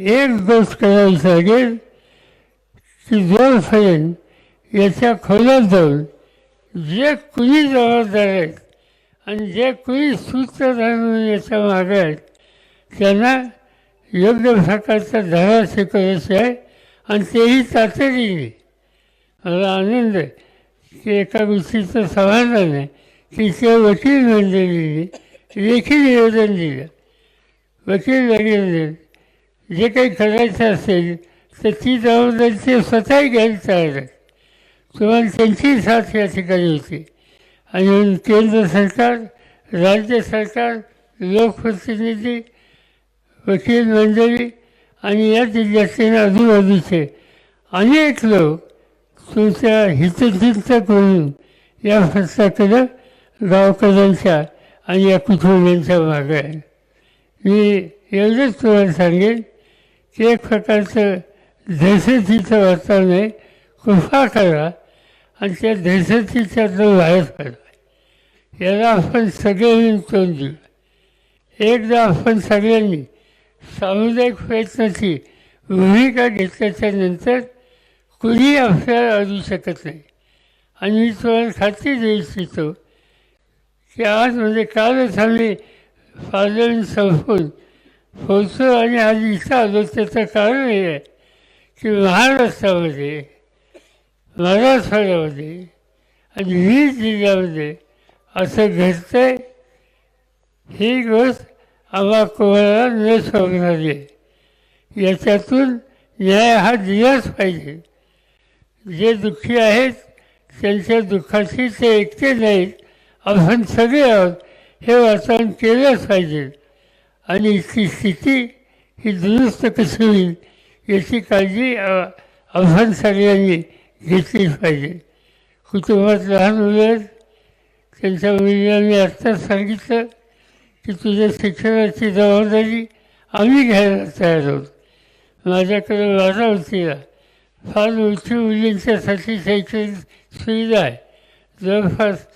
एक गोष्ट करायला सांगेल की जोपर्यंत याच्या खोल्यात जाऊन जे कुणी जबाबदार आहेत आणि जे कुणी सूत्रधार म्हणून याच्या मागे आहेत त्यांना योग्य प्रकारचा धडा शिकवायचा आहे आणि तेही तातडीने. मला आनंद आहे की एका गोष्टीचं समाधान आहे की त्या वकील मंडळीने लेखी निवेदन दिलं. वकील वगैरे जे काही करायचं असेल तर ती जबाबदारी ते स्वतःही घ्यायला तयार आहेत तुम्हाला त्यांची साथ या ठिकाणी होती. आणि केंद्र सरकार राज्य सरकार लोकप्रतिनिधी वकील मंडळी आणि या जिल्ह्यातील आजूबाजूचे अनेक लोक तुमच्या हितचिंतक म्हणून या फरसाकडं गावकऱ्यांच्या आणि या कुटुंबियांच्या मागे आहे. मी एवढंच तुम्हाला सांगेन एक प्रकारचं दहशतीचं वातावरण आहे कृपा करा आणि त्या दहशतीच्यातून बाहेर पडा याला आपण सगळ्यांनी तोंड देऊ. एकदा आपण सगळ्यांनी सामुदायिक प्रयत्नाची भूमिका घेतल्याच्या नंतर कुणी आपल्याला अडू शकत नाही. आणि मी तुम्हाला खात्री देऊ इच्छितो की आज म्हणजे कालच आम्ही पार्लमेंट संपून पोहोचलो आणि आज इथं आलो त्याचं कारण हे आहे की महाराष्ट्रामध्ये मराठवाड्यामध्ये आणि वीस जिल्ह्यामध्ये असं घडतंय ही गोष्ट आम्हा कोणाला न सोडणारी आहे याच्यातून न्याय हा दिलाच पाहिजे जे दुःखी आहेत त्यांच्या दुःखाशी ते एकटे नाहीत आपण सगळे आहोत हे वाचन केलंच पाहिजे आणि इथली स्थिती ही दुरुस्त कशी होईल याची काळजी आव्हान सगळ्यांनी घेतलीच पाहिजे. कुटुंबात लहान मुलं आहेत त्यांच्या मुलीला आत्ताच सांगितलं की तुझ्या शिक्षणाची जबाबदारी आम्ही घ्यायला तयार आहोत. माझ्याकडे माझा होती फार मोठी मुलींच्यासाठी शैक्षणिक सुविधा आहे. जवळपास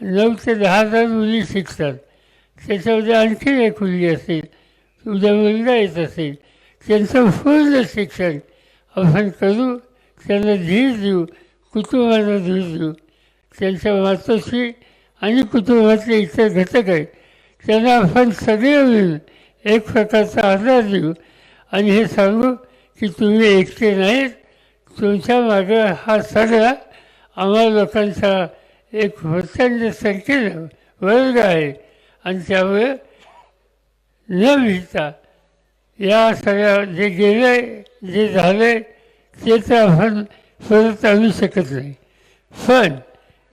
नऊ ते दहा हजार मुली शिकतात. त्याच्यामध्ये आणखी एक मुलगी असेल उद्या मुलगा येत असेल त्यांचं पूर्ण शिक्षण आपण करू त्यांना धीर देऊ कुटुंबाला धीर देऊ. त्यांच्या मातोशी आणि कुटुंबातले इतर घटक आहेत. त्यांना आपण सगळे मिळून एक प्रकारचा आधार देऊ. आणि हे सांगू की तुम्ही एकटे नाहीत. तुमच्या मागं हा सगळा आम्हा लोकांचा एक प्रचंड संख्येनं वर्ग आहे. आणि त्यामुळे न लिहिता या सगळ्या जे गेले जे झाले ते तर आपण परत आणू शकत नाही. पण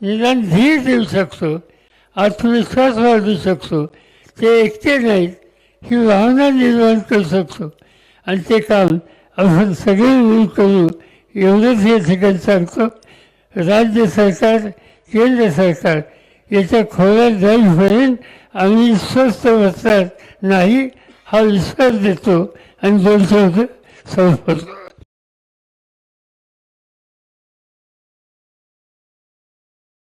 निदान धीर देऊ शकतो आत्मविश्वास वाढवू शकतो ते एकटे नाहीत ही भावना निर्माण करू शकतो. आणि ते काम आपण सगळे मिळून करू एवढंच या ठिकाणी सांगतो. राज्य सरकार केंद्र सरकार याच्या खोल्या जाईल होईल आम्ही स्वस्त बसतात नाही हा विश्वास देतो. आणि दोन शब्द संस्कृत